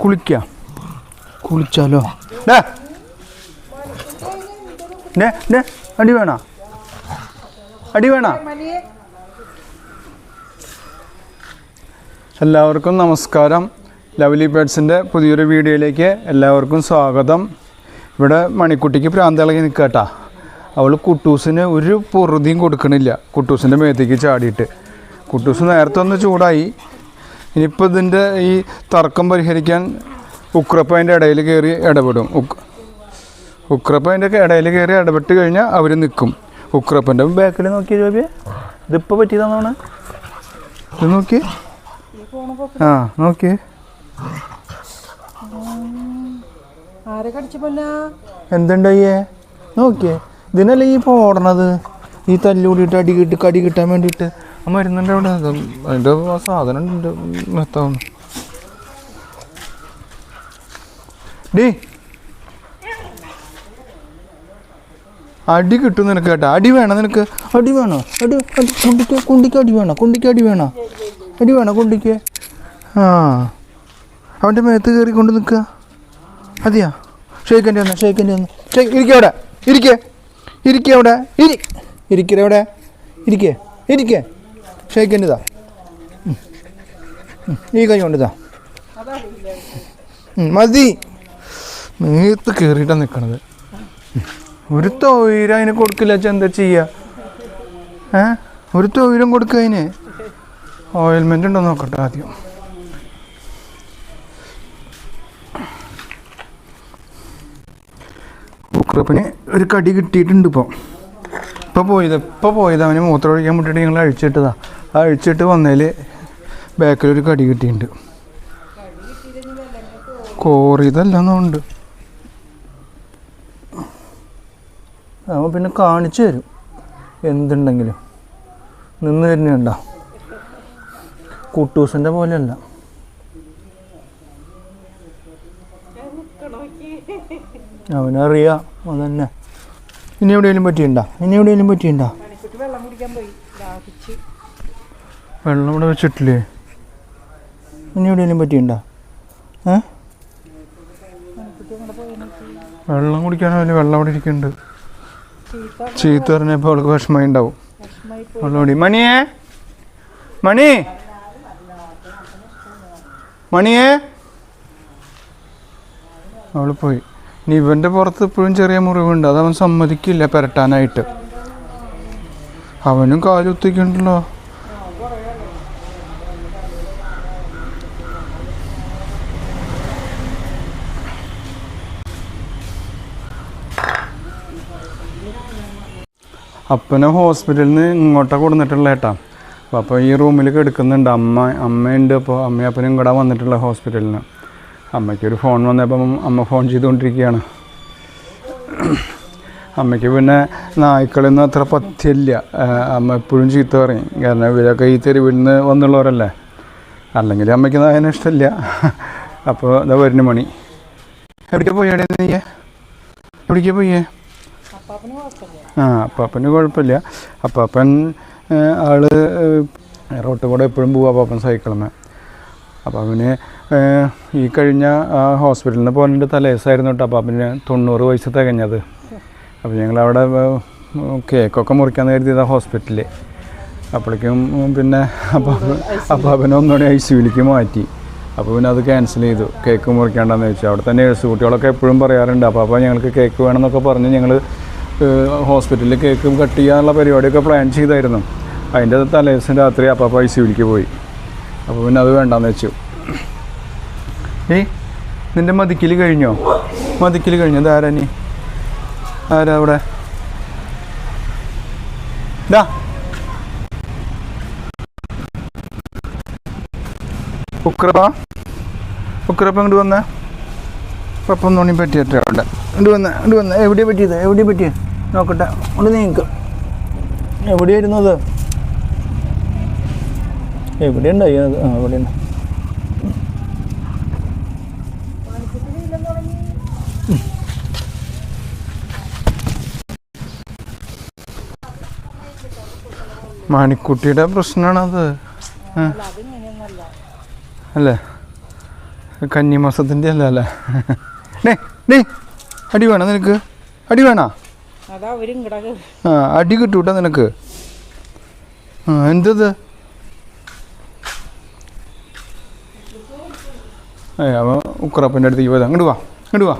കുളിക്കാം. കുളിച്ചാലോ? അടി വേണോ? അടി വേണോ? എല്ലാവർക്കും നമസ്കാരം. ലവ്ലി ബേഡ്സിന്റെ പുതിയൊരു വീഡിയോയിലേക്ക് എല്ലാവർക്കും സ്വാഗതം. ഇവിടെ മണിക്കുട്ടിക്ക് പ്രാന്തളകി നിൽക്കട്ടാ. അവൾ കുട്ടൂസിന് ഒരു പൊറുതിയും കൊടുക്കണില്ല. കുട്ടൂസിന്റെ മേത്തേക്ക് ചാടിയിട്ട്. കുട്ടൂസ് നേരത്തെ ഒന്ന് ചൂടായി. ഇനിയിപ്പോൾ ഇതിന്റെ ഈ തർക്കം പരിഹരിക്കാൻ ഉക്രപ്പ അതിന്റെ ഇടയിൽ കയറി ഇടപെടും. ഉക്രപ്പ അതിന്റെ ഇടയിൽ കയറി ഇടപെട്ട് കഴിഞ്ഞാൽ അവർ നിൽക്കും ഉക്രപ്പന്റെ ബാക്കിൽ നോക്കിയ ജോബിയെ? ഇതിപ്പോൾ പറ്റിയതാണ്? ഇത് നോക്കി ആ നോക്കി ആരെ അയ്യേ എന്തുണ്ടായേ? നോക്കിയേ. ഇതിനല്ലേ ഈ ഇപ്പോൾ ഓടണത് ഈ തല്ലുകൂടിയിട്ട് അടി കിട്ടി കടി കിട്ടാൻ വേണ്ടിയിട്ട്. ആ മരുന്നിന്റെ അവിടെ അത് അതിന്റെ ആ സാധനം ഉണ്ട്. മെത്താവുന്നു ഡീ. അടി കിട്ടും നിനക്ക് കേട്ടോ. അടി വേണം നിനക്ക്? അടി വേണോ? അടി അടി കുണ്ടിക്ക് കുണ്ടിക്ക് അടി വേണോ? കുണ്ടിക്ക് അടി വേണോ? അടി വേണോ കുണ്ടിക്ക്? ആ. അവന്റെ മേത്ത് കയറി കൊണ്ട് നിൽക്കുക അതെയാ. ഷെയ്ക്കന്റെ ഒന്ന് ഷെയ്ക്കന്റെ ഒന്ന് ഷെയ് ഇരിക്കേ അവിടെ. ഇരിക്കേ. ഇരിക്കേ അവിടെ. ഇരി. ഇരിക്കേ അവിടെ ഇരിക്കേ. ഇരിക്കേ. ഷെയ്ക്കന്റെ ഇതാ. ഈ കൈ മതി. നീത്ത് കയറിയിട്ടാണ് നിൽക്കണത് ഒരു തൊഴിൽ അതിന് കൊടുക്കില്ല വെച്ചാൽ എന്താ ചെയ്യുക ഏ? ഒരു തൊഴിലും കൊടുക്കുക അതിന്. ഓയിൽമെന്റ് ഉണ്ടോ നോക്കട്ടെ ആദ്യം. ഉക്രപ്പിന് ഒരു കടി കിട്ടിയിട്ടുണ്ട് ഇപ്പോൾ ഇപ്പോൾ പോയത് ഇപ്പോൾ പോയത് അവന് മൂത്രം ഒഴിക്കാൻ വേണ്ടിയിട്ട് ഞങ്ങൾ അഴിച്ചിട്ടതാ. ആ അഴിച്ചിട്ട് വന്നതിൽ ബാക്കിലൊരു കടി കിട്ടിയിട്ടുണ്ട് കോറിയതല്ലെന്നുണ്ട് അവൻ പിന്നെ കാണിച്ചു തരും. എന്തുണ്ടെങ്കിലും. നിന്ന് തരുന്നുണ്ട. കുട്ടൂസിന്റെ പോലെയല്ല. അവനറിയാം അതന്നെ. ഇനി എവിടെയെങ്കിലും പറ്റിയിട്ടുണ്ടോ ഇനി എവിടെയെങ്കിലും പറ്റിയിട്ടുണ്ടോ മണിക്കുട്ടി വെള്ളം കുടിക്കാൻ പോയി ദാഹിച്ച് വെള്ളം ഇവിടെ വെച്ചിട്ടില്ലേ? ഇനി എവിടെയെങ്കിലും പറ്റിയിട്ടുണ്ടോ? ഏ? വെള്ളം കുടിക്കാനോ വെള്ളം അവിടെ ഇരിക്കുന്നുണ്ട്. ചീത്ത പറഞ്ഞപ്പോൾ അവൾക്ക് വിഷമമായി ഉണ്ടാവും വെള്ളം കുടി. മണിയേ? മണി? മണിയേ? അവൾ പോയി. ഇനി ഇവന്റെ പുറത്ത് ഇപ്പോഴും ചെറിയ മുറിവുണ്ട്. അത് അവൻ സമ്മതിക്കില്ല പെരട്ടാനായിട്ട്. അവനും കാലുത്തിക്കണ്ടല്ലോ അപ്പനെ ഹോസ്പിറ്റലിൽ നിന്ന് ഇങ്ങോട്ടാണ് കൊടുത്തിട്ടുള്ള ഏട്ടാ. അപ്പോൾ അപ്പോൾ ഈ റൂമിൽ കിടക്കുന്നുണ്ട്. അമ്മ അമ്മയുണ്ട്. അപ്പോൾ അമ്മയും അപ്പനും വന്നിട്ടുള്ള ഹോസ്പിറ്റലിൽ നിന്ന് അമ്മയ്ക്ക് ഒരു ഫോൺ വന്നപ്പം അമ്മ ഫോൺ ചെയ്തുകൊണ്ടിരിക്കുകയാണ് അമ്മയ്ക്ക് പിന്നെ നായ്ക്കളൊന്നും അത്ര പഥ്യമില്ല അമ്മ എപ്പോഴും ചീത്ത പറയും. കാരണം ഇവരൊക്കെ ഈ തെരുവിൽ നിന്ന് വന്നുള്ളവരല്ലേ. അല്ലെങ്കിൽ അമ്മയ്ക്ക് നായനെ ഇഷ്ടമില്ല അപ്പോൾ ഇതാ വരുന്ന മണി. എവിടേക്കാ പോയേ? നീ എവിടേക്കാ പോയേ? ആ അപ്പാപ്പന് കുഴപ്പമില്ല. അപ്പാപ്പൻ ആൾ റോട്ടിൽ കൂടെ എപ്പോഴും പോവും അപ്പാപ്പൻ സൈക്കിളിന്. അപ്പം അവന് ഈ കഴിഞ്ഞ ആ ഹോസ്പിറ്റലിൽ നിന്ന് പോകേണ്ട തലേസായിരുന്നു കേട്ടോ അപ്പാപ്പന് തൊണ്ണൂറ് വയസ്സ് തികഞ്ഞത്. അപ്പോൾ ഞങ്ങളവിടെ കേക്കൊക്കെ മുറിക്കാൻ കരുതിയതാണ് ഹോസ്പിറ്റലിൽ അപ്പോഴേക്കും പിന്നെ പിന്നെ അപ്പം അപ്പാപ്പനെ ഒന്നുകൂടി ഐ സിയിലേക്ക് മാറ്റി. അപ്പോൾ പിന്നെ അത് ക്യാൻസൽ ചെയ്തു. കേക്ക് മുറിക്കേണ്ടെന്ന് വെച്ചു. അവിടെ തന്നെ നേഴ്സ് കുട്ടികളൊക്കെ എപ്പോഴും പറയാറുണ്ട് അപ്പോൾ അപ്പോൾ ഞങ്ങൾക്ക് കേക്ക് വേണമെന്നൊക്കെ പറഞ്ഞ് ഞങ്ങൾ ഹോസ്പിറ്റലിൽ കേക്കും കട്ട് ചെയ്യാനുള്ള പരിപാടിയൊക്കെ പ്ലാൻ ചെയ്തായിരുന്നു. അതിന്റെ തലേദിവസം രാത്രി അപ്പോൾ ഐ സി വിളിക്ക് പോയി. അപ്പോൾ പിന്നെ അത് വേണ്ടാന്ന് വെച്ചു. ഏ നിന്റെ മതിക്കൽ കഴിഞ്ഞോ? മതിക്കൽ കഴിഞ്ഞോ? ഇതാരാ നീ ആരാ അവിടെ? ഡാ ഉക്രപ്പ ഉക്രപ്പ ഇങ്ങോട്ട് വന്നേ. പപ്പം തോണി പറ്റിയ അവിടെ. ഇങ്ങോട്ട് വന്നേ ഇങ്ങോട്ട് വന്നേ. എവിടെയാണ് പറ്റിയത്? എവിടെയാണ് പറ്റിയത് നോക്കട്ടെ. ഒന്ന് നീക്ക്. എവിടെയായിരുന്നു അത് എവിടെയുണ്ടായി അത്? ആ എവിടെയുണ്ട് മാണിക്കുട്ടിയുടെ പ്രശ്നമാണത്. അല്ല? കന്നിമാസത്തിന്റെ അല്ല അല്ലേ? ഡേ ഡേ അടി വേണോ നിനക്ക്? അടി വേണോ? ആ അടി കിട്ടൂട്ടോ നിനക്ക്. ആ എന്തത്? ഏ അവൻ ഉക്രപ്പന്റെ അടുത്തേക്ക് പോയതാ. അങ്ങോട്ട് വാ അങ്ങോട്ട് വാ.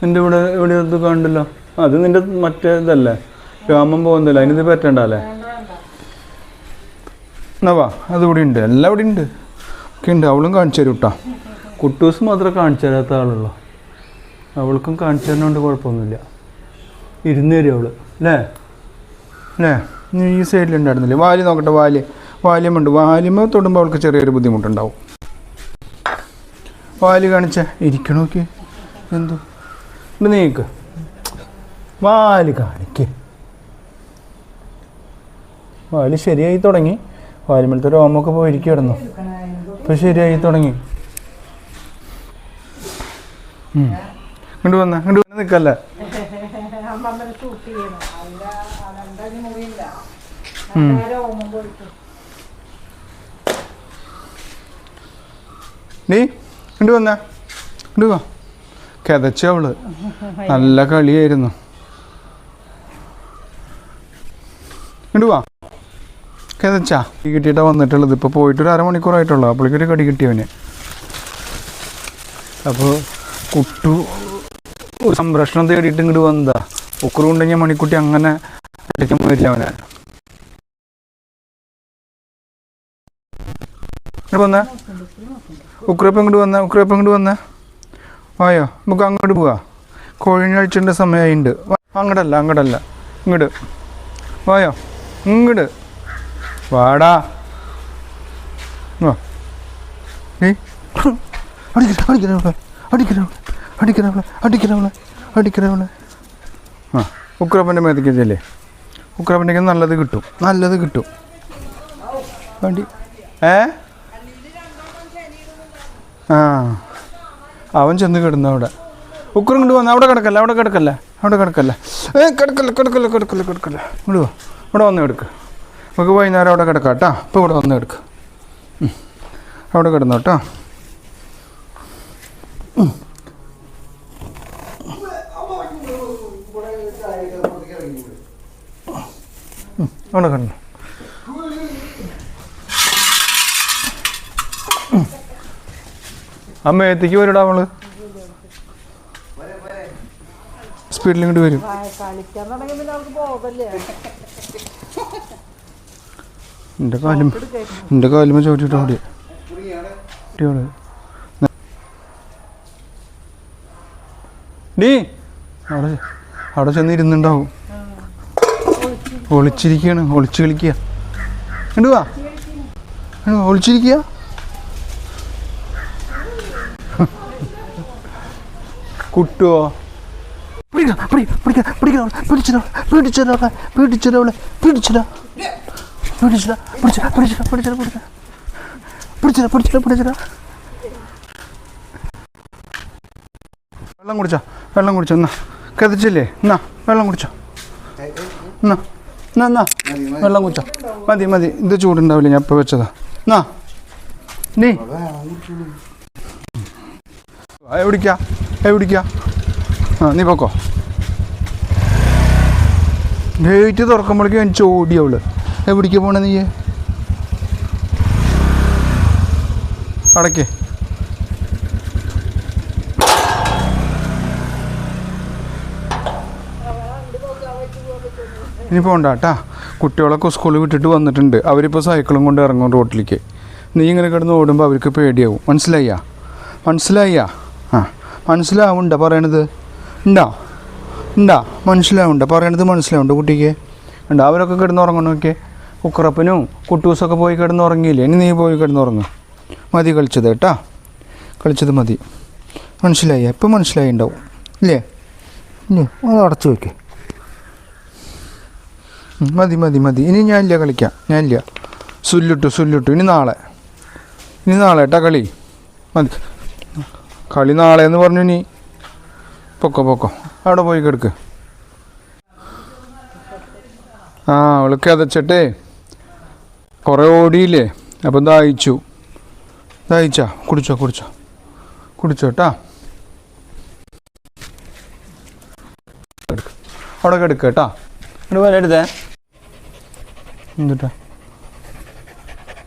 നിന്റെ ഇവിടെ ഇവിടെ ഇത് കണ്ടല്ലോ? അത് നിന്റെ മറ്റേ ഇതല്ലേ? രാമൻ പോകുന്നില്ല അതിനിത് പറ്റണ്ടല്ലേ എന്നാ വാ അത് ഇവിടെ ഉണ്ട്. എല്ലാം ഇവിടെ ഉണ്ട്. ഒക്കെ ഉണ്ട്. അവളും കാണിച്ചു തരും കേട്ടോ കുട്ടൂസ് മാത്രമേ കാണിച്ചു തരാത്ത ആളുള്ളൂ. അവൾക്കും കാണിച്ചു തരണോണ്ട് കുഴപ്പമൊന്നുമില്ല. ഇരുന്ന് തരും അവൾ അല്ലേ? അല്ലേ? ഈ സൈഡിൽ ഉണ്ടായിരുന്നില്ലേ? വാലി നോക്കട്ടെ വാലി. വാല്യമുണ്ട് വാല്യമ തൊടുമ്പോൾ അവൾക്ക് ചെറിയൊരു ബുദ്ധിമുട്ടുണ്ടാവും. വാൽ കാണിച്ച. ഇരിക്കണോ നോക്കി എന്തോ? ഇവിടെ നീക്ക്. വാൽ കാണിക്ക്. വാൽ ശരിയായി തുടങ്ങി. വാലിമലത്തെ രോമൊക്കെ പോയി ഇരിക്കി കിടന്നു. ഇപ്പൊ ശരിയായി തുടങ്ങി. ഇങ്ങോട്ട് വന്ന. ഇങ്ങോട്ട് വന്ന്. നിൽക്കല്ലേ ഷൂട്ട് ചെയ്യണം. മുറിയില്ല. ഓമം പോയിട്ട് നീ ഇങ്ങോട്ട് വന്ന. ഇങ്ങോട്ട് വാ. കിതച്ച അവൾ. നല്ല കളിയായിരുന്നു. കണ്ടുവാ വാ. കിതച്ചാ. കടി കിട്ടിയിട്ടാ വന്നിട്ടുള്ളത്. ഇപ്പോൾ പോയിട്ട് ഒരു അരമണിക്കൂറായിട്ടുള്ളൂ അപ്പോഴേക്കൊരു കടി കിട്ടിയവന് അപ്പോൾ കുട്ടു സംരക്ഷണം തേടിയിട്ട് ഇങ്ങോട്ട് വന്നതാ. ഉക്കറ് കൊണ്ടുകഴിഞ്ഞാൽ മണിക്കുട്ടി അങ്ങനെ അടിക്കാൻ പോയില്ല അവനെ. ഇങ്ങോട്ട് വന്നേ. ഉക്രപ്പം ഇങ്ങോട്ട് വന്ന ഉക്രപ്പം ഇങ്ങോട്ട് വന്ന. വായോ നമുക്ക് അങ്ങോട്ട് പോവാ. കോഴിഞ്ഞഴിച്ചിന്റെ സമയമായിട്ടുണ്ട് അങ്ങടല്ല അങ്ങടല്ല. ഇങ്ങോട്ട് വായോ ഇങ്ങോട്ട് വാടാ. അടിക്കണ അടിക്കണ അടിക്കണവളെ അടിക്കണവളെ അടിക്കണവളെ അടിക്കണവളെ ആ. ഉക്രപ്പന്റെ മേത്തേക്ക് ചെല്ലേ ഉക്രപ്പന്റെ നല്ലത് കിട്ടും. നല്ലത് കിട്ടും. വണ്ടി. ഏ? ആ. അവൻ ചെന്ന് കിടന്നു അവിടെ. ഉക്രം കൊണ്ട് വന്ന്. അവിടെ കിടക്കല്ല? അവിടെ കിടക്കല്ല? അവിടെ കിടക്കല്ല? ഏ കിടക്കല്ല കിടക്കല്ല കിടക്കല്ല കിടക്കല്ല. ഇവിടെ വാ. ഇവിടെ വന്ന് കിടക്ക്. നമുക്ക് വൈകുന്നേരം അവിടെ കിടക്കാം കേട്ടോ. ഇപ്പോൾ ഇവിടെ വന്ന് കിടക്ക്. അവിടെ കിടന്നു കേട്ടോ. അമ്മ എത്തിക്ക് വരൂടാ നമ്മൾ സ്പീഡിൽ ഇങ്ങോട്ട് വരും. എന്റെ കാലും എന്റെ കാലുമ ചോദിച്ചിട്ട് അവിടെ അവിടെ. അവിടെ ചെന്ന് ഇരുന്നുണ്ടാവും. ഒളിച്ചിരിക്കുകയാണ് ഒളിച്ചു കളിക്കുക. എന്തുവാ ഒളിച്ചിരിക്കുക. കുട്ടുവോ? വെള്ളം പിടിക്കണം വെള്ളം കുടിച്ചാ വെള്ളം കതച്ചില്ലേ എന്നാ വെള്ളം കുടിച്ചോ. എന്നാ എന്നാ എന്നാ വെള്ളം കുടിച്ചോ. മതി മതി. ഇത് ചൂടുണ്ടാവില്ല ഞാൻ ഇപ്പോൾ വെച്ചതാ. എന്നാ നീ. എവിടിക്കാ എവിടിക്കാ ആ നീ പൊക്കോ. ഗേറ്റ് തുറക്കുമ്പോഴേക്കും ചോടിയവൾ അവൾ എവിടേക്ക് പോണേ നീ അടയ്ക്കേ. ഇനി പോകണ്ട കേട്ടാ കുട്ടികളൊക്കെ സ്കൂളിൽ വിട്ടിട്ട് വന്നിട്ടുണ്ട്. അവരിപ്പോൾ സൈക്കിളും കൊണ്ട് ഇറങ്ങും റോട്ടിലേക്ക് നീ ഇങ്ങനെ കിടന്ന് ഓടുമ്പോൾ അവർക്ക് പേടിയാവും. മനസ്സിലായ്യാ? മനസ്സിലായ്യാ? ആ മനസ്സിലാവുണ്ട പറയണത്? ഉണ്ടോ? ഉണ്ടാ മനസ്സിലാവുണ്ട. പറയണത് മനസ്സിലാവുണ്ട് കുട്ടിക്ക്? ഉണ്ട് അവരൊക്കെ കിടന്ന് ഉറങ്ങണമൊക്കെ കുക്കറപ്പനും കുട്ടൂസൊക്കെ പോയി കിടന്ന് ഉറങ്ങിയില്ലേ? ഇനി നീ പോയി കിടന്ന് ഉറങ്ങും. മതി കളിച്ചത് കേട്ടാ കളിച്ചത് മതി. മനസ്സിലായി ഇപ്പം മനസ്സിലായി ഉണ്ടാവും ഇല്ലേ? ഇല്ലേ? അത് അടച്ചു വയ്ക്കേ മതി മതി മതി. ഇനി ഞാനില്ല കളിക്കാം. ഇല്ല സുല്ലിട്ടു സുല്ലിട്ടു. ഇനി നാളെ. ഇനി നാളെ ഏട്ടാ കളി. മതി. കളി നാളെ എന്ന് പറഞ്ഞു ഇനി. പൊക്കോ പൊക്കോ. അവിടെ പോയി കിടക്ക്. ആ അവൾക്ക് അതച്ചട്ടെ കുറേ ഓടിയില്ലേ? അപ്പം ദാഹിച്ചു ദാഹിച്ചാ കുടിച്ചോ കുടിച്ചോ. കുടിച്ചോ കേട്ടാ അവിടെ കിടക്കുക ഇവിടെ വരെ എടുത്തേ. എന്നിട്ടാ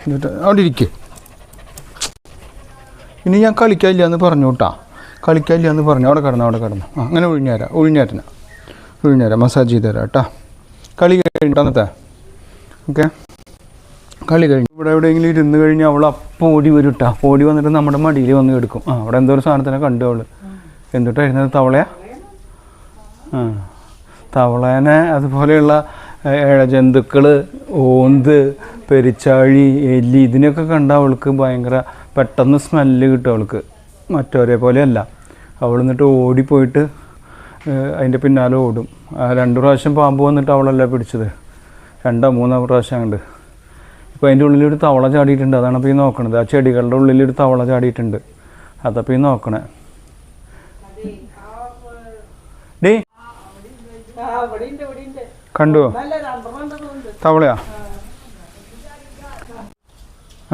എന്നിട്ട് അവിടെ ഇരിക്കേ. ഇനി ഞാൻ കളിക്കാനില്ല എന്ന് പറഞ്ഞു കേട്ടാ. കളിക്കാനില്ല എന്ന് പറഞ്ഞു. അവിടെ കിടന്നു അവിടെ കിടന്നു. ആ അങ്ങനെ ഒഴിഞ്ഞുതരാം ഒഴിഞ്ഞേരന ഒഴിഞ്ഞുതരാം മസാജ് ചെയ്ത് തരാം കേട്ടാ. കളി കഴിഞ്ഞിട്ടാന്നത്തെ ഓക്കെ. കളി കഴിഞ്ഞു ഇവിടെ എവിടെയെങ്കിലും ഇരുന്ന് കഴിഞ്ഞാൽ അവൾ അപ്പം ഓടി വരും കേട്ടാ. ഓടി വന്നിട്ട് നമ്മുടെ മടിയിൽ വന്ന് എടുക്കും ആ അവിടെ എന്തോ ഒരു സാധനത്തിനെ കണ്ടു അവൾ എന്തുട്ടായിരുന്നത് തവളയാ? ആ തവളേനെ അതുപോലെയുള്ള ഇഴജന്തുക്കൾ ഓന്ത് പെരിച്ചാഴി എലി ഇതിനൊക്കെ കണ്ട അവൾക്ക് ഭയങ്കര പെട്ടെന്ന് സ്മെല്ല് കിട്ടും അവൾക്ക്. മറ്റവരെ പോലെയല്ല. അവൾ എന്നിട്ട് ഓടിപ്പോയിട്ട് അതിന്റെ പിന്നാലെ ഓടും. ആ രണ്ട് പ്രാവശ്യം പാമ്പ് വന്നിട്ട് അവളല്ല പിടിച്ചത്. രണ്ടോ മൂന്നോ പ്രാവശ്യം കണ്ട് ഇപ്പോൾ അതിന്റെ ഉള്ളിലൊരു തവള ചാടിയിട്ടുണ്ട്. അതാണ് അപ്പോൾ ഈ നോക്കണത്. ആ ചെടികളുടെ ഉള്ളിലൊരു തവള ചാടിയിട്ടുണ്ട്. അതപ്പോൾ ഈ നോക്കണേ. ഡേ ഉണ്ട് തവളയാ?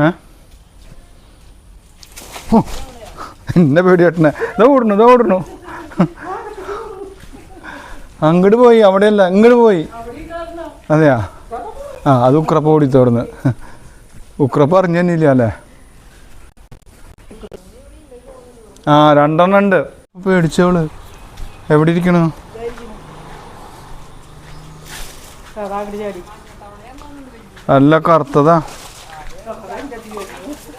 ഏ? എന്നെ പേടിയാട്ടനെ. ഇതാ ഓടണു ഇതാ അങ്ങോട്ട് പോയി അവിടെയല്ല ഇങ്ങോട്ട് പോയി. അതെയാ? ആ അത് ഉക്രപ്പ ഓടി തോർന്ന്. ഉക്രപ്പ അറിഞ്ഞു തന്നെയില്ല അല്ലേ? ആ രണ്ടെണ്ണം ഉണ്ട്. പേടിച്ചോൾ എവിടെ ഇരിക്കണു? നല്ല കറുത്തതാ.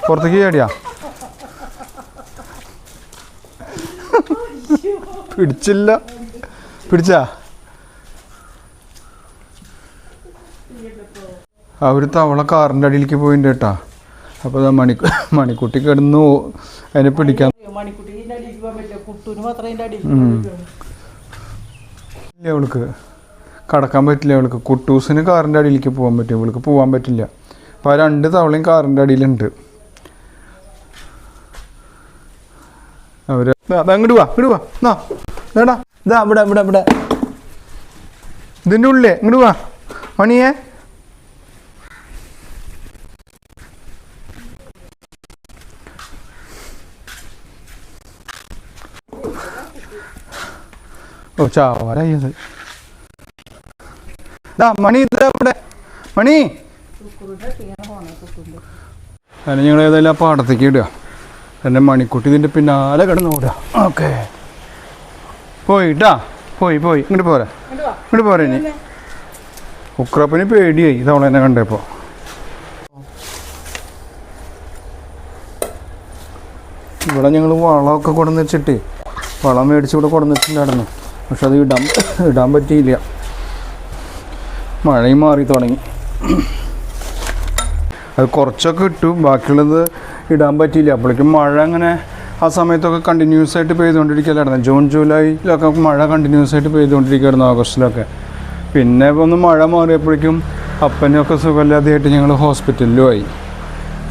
പുറത്തേക്ക് ചാടിയാ? പിടിച്ചില്ല. പിടിച്ചാ? അവർ തവള കാറിന്റെ അടിയിലേക്ക് പോയിട്ടുണ്ട് കേട്ടാ. അപ്പോൾ മണി മണിക്കുട്ടി കിടന്നു. അതിനെ പിടിക്കാൻ ഇല്ല അവൾക്ക്? കടക്കാൻ പറ്റില്ല ഇവൾക്ക്. കുട്ടൂസിന് കാറിന്റെ അടിയിലേക്ക് പോകാൻ പറ്റും ഇവൾക്ക് പോകാൻ പറ്റില്ല. അപ്പോൾ ആ രണ്ട് തവളയും കാറിന്റെ അടിയിലുണ്ട്. അവർ അങ്ങോട്ട് വാ ഇങ്ങോട്ട് വാ. എന്നാ ഇതാടാ. ഇതാ ഇവിടെ ഇവിടെ ഇവിടെ. ഇതിന്റെ ഉള്ളിലേ ഇങ്ങോട്ട് വാ. മണിയേ. ഓ ചാവാരായി അത്. ദാ മണി ഇതാ മണി. അതിന് ഞങ്ങൾ ഏതായാലും ആ പാടത്തേക്ക് ഇടുക. എന്റെ മണിക്കുട്ടി ഇതിന്റെ പിന്നാലെ കിടന്ന് ഓടുക. ഓക്കെ. പോയി പോയിട്ടാ പോയി പോയി. ഇങ്ങോട്ട് പോരാ. ഇങ്ങോട്ട് പോരാ ഇനി. ഉക്രപ്പന് പേടിയായി ഇതവളെ എന്നെ കണ്ടപ്പോൾ ഇവിടെ ഞങ്ങൾ വളമൊക്കെ കൊടുന്ന് വെച്ചിട്ട് വളം മേടിച്ച് ഇവിടെ വെച്ചിട്ടുണ്ടായിരുന്നു പക്ഷെ അത് ഇടാൻ ഇടാൻ പറ്റിയില്ല. മഴയും മാറി തുടങ്ങി. അത് കുറച്ചൊക്കെ ഇട്ടു. ബാക്കിയുള്ളത് ഇടാൻ പറ്റിയില്ല. അപ്പോഴേക്കും മഴ അങ്ങനെ ആ സമയത്തൊക്കെ കണ്ടിന്യൂസ് ആയിട്ട് പെയ്തുകൊണ്ടിരിക്കലായിരുന്നു. ജൂൺ ജൂലൈയിലൊക്കെ മഴ കണ്ടിന്യൂസ് ആയിട്ട് പെയ്തുകൊണ്ടിരിക്കുകയായിരുന്നു ഓഗസ്റ്റിലൊക്കെ. പിന്നെ ഒന്ന് മഴ മാറിയപ്പോഴേക്കും അപ്പനൊക്കെ സുഖമില്ലാതെയായിട്ട് ഞങ്ങൾ ഹോസ്പിറ്റലിലും ആയി.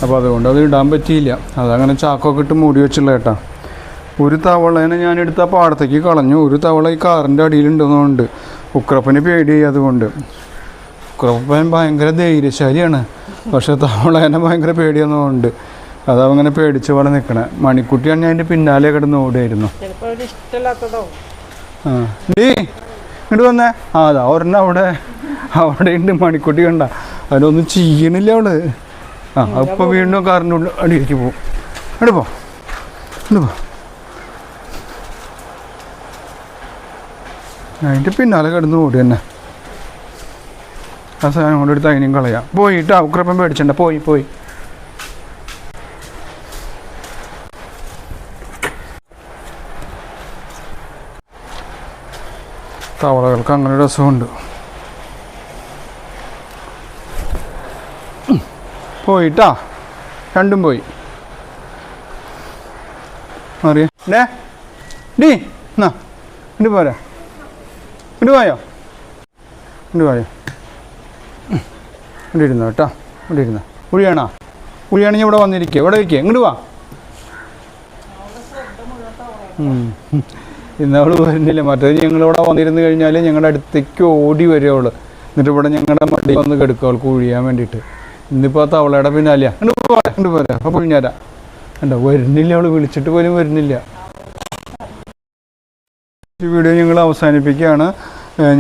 അപ്പോൾ അതുകൊണ്ട് അത് ഇടാൻ പറ്റിയില്ല. അതങ്ങനെ ചാക്കൊക്കെ ഇട്ട് മൂടി വെച്ചുള്ള കേട്ടാ. ഒരു തവളേനെ ഞാൻ ആ പാടത്തേക്ക് കളഞ്ഞു. ഒരു തവള ഈ കാറിന്റെ അടിയിലുണ്ടെന്നുകൊണ്ട് ഉക്രപ്പന് പേടിയായി അതുകൊണ്ട് ഉക്രപ്പൻ ഭയങ്കര ധൈര്യശാലിയാണ് പക്ഷെ തവളേനെ ഭയങ്കര പേടിയൊന്നുമുണ്ട് അതവങ്ങനെ പേടിച്ച് പോലെ നിൽക്കണേ മണിക്കുട്ടിയാണ് ഞാൻ അതിന്റെ പിന്നാലെ കിടന്ന് ഓടിയായിരുന്നു. ആ. ഡീ ഇങ്ങോട്ട് വന്നേ. ആ അതാ ഒരെണ്ണം അവിടെ അവിടെ ഉണ്ട് മണിക്കുട്ടി കണ്ട. അതിനൊന്നും ചെയ്യണില്ല അവൾ. ആ അപ്പൊ വീണ്ടും കാറിന്റെ ഉള്ളിൽ അടിയിലേക്ക് പോകും. ഇങ്ങോട്ട് പോ. ഇങ്ങോട്ട് പോ. അതിന്റെ പിന്നാലെ കിടന്ന് ഓടി തന്നെ ആ സാധനം കൊണ്ട് എടുത്താൽ അതിനും കളയാം. പോയിട്ട് ഉക്രപ്പം പേടിച്ചണ്ട പോയി പോയി. തവളകൾക്ക് അങ്ങനെ ഒരു രസമുണ്ട്. പോയിട്ടാ രണ്ടും പോയി. അറിയ ഡേ എന്നാ. ഇണ്ട് പോരാ. ഇണ്ട് പോയോ? ഇണ്ട് പോയോ. ഇവിടെ ഇരുന്നോ കേട്ടോ. ഇവിടെ ഇരുന്നോ കുഴിയാണോ കുഴിയാണെങ്കിൽ ഇവിടെ വന്നിരിക്കുക ഇവിടെ ഇരിക്കുക ഇങ്ങോട്ട് വാ. ഇന്നവൾ വരുന്നില്ല. മറ്റേത് ഞങ്ങളിവിടെ വന്നിരുന്നു കഴിഞ്ഞാൽ ഞങ്ങളുടെ അടുത്തേക്ക് ഓടി വരും എന്നിട്ട് ഇവിടെ ഞങ്ങളുടെ മടി വന്ന് കെടുക്കും അവൾക്ക് ഒഴിയാൻ വേണ്ടിയിട്ട്. ഇന്നിപ്പോൾ ആ തവളയുടെ പിന്നാലെയാ. ഇങ്ങോട്ട് പോരാ ഇങ്ങോട്ട് പോരാ. അപ്പോൾ പുഴിഞ്ഞാരാ ഉണ്ടോ വരുന്നില്ല അവൾ വിളിച്ചിട്ട് പോലും വരുന്നില്ല. വീഡിയോ ഞങ്ങൾ അവസാനിപ്പിക്കുകയാണ്.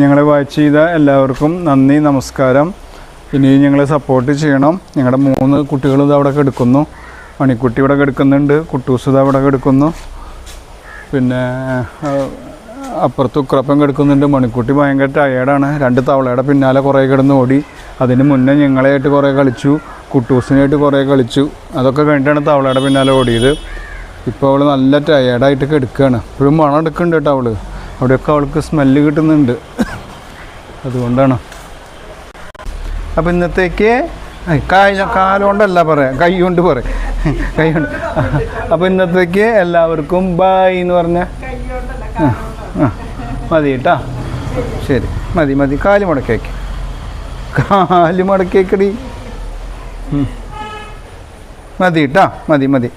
ഞങ്ങളെ വാച്ച് ചെയ്ത എല്ലാവർക്കും നന്ദി നമസ്കാരം. ഇനി ഞങ്ങളെ സപ്പോർട്ട് ചെയ്യണം. ഞങ്ങളുടെ മൂന്ന് കുട്ടികളും ഇത് അവിടെ കിടക്കുന്നു മണിക്കുട്ടി ഇവിടെ കിടക്കുന്നുണ്ട് കുട്ടൂസ് ഇത് അവിടെ കിടക്കുന്നു പിന്നെ അപ്പുറത്ത് ഉക്രപ്പം കിടക്കുന്നുണ്ട്. മണിക്കുട്ടി ഭയങ്കര ടയേർഡാണ് രണ്ട് തവളയുടെ പിന്നാലെ കുറേ കിടന്ന് ഓടി. അതിന് മുന്നേ ഞങ്ങളെയായിട്ട് കുറേ കളിച്ചു. കുട്ടൂസിനായിട്ട് കുറേ കളിച്ചു. അതൊക്കെ കഴിഞ്ഞിട്ടാണ് തവളയുടെ പിന്നാലെ ഓടിയത്. ഇപ്പോൾ അവൾ നല്ല ടയേർഡായിട്ട് കിടക്കുകയാണ് ഇപ്പോഴും മണം എടുക്കുന്നുണ്ട് കേട്ടോ അവൾ അവിടെയൊക്കെ അവൾക്ക് സ്മെല്ല് കിട്ടുന്നുണ്ട്. അതുകൊണ്ടാണ്. അപ്പം ഇന്നത്തേക്ക് കാല കാലുകൊണ്ടല്ല പറയാം കൈ കൊണ്ട് പറയാം. കൈ കൊണ്ട് അപ്പോൾ ഇന്നത്തേക്ക് എല്ലാവർക്കും ബായ് എന്ന് പറഞ്ഞ മതി കേട്ടാ. ശരി മതി മതി. കാൽ മുടക്കേക്ക് കാൽ മുടക്കേക്കടി. മതി കേട്ടാ മതി മതി.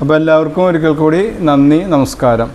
അപ്പോൾ എല്ലാവർക്കും ഒരിക്കൽ കൂടി നന്ദി നമസ്കാരം.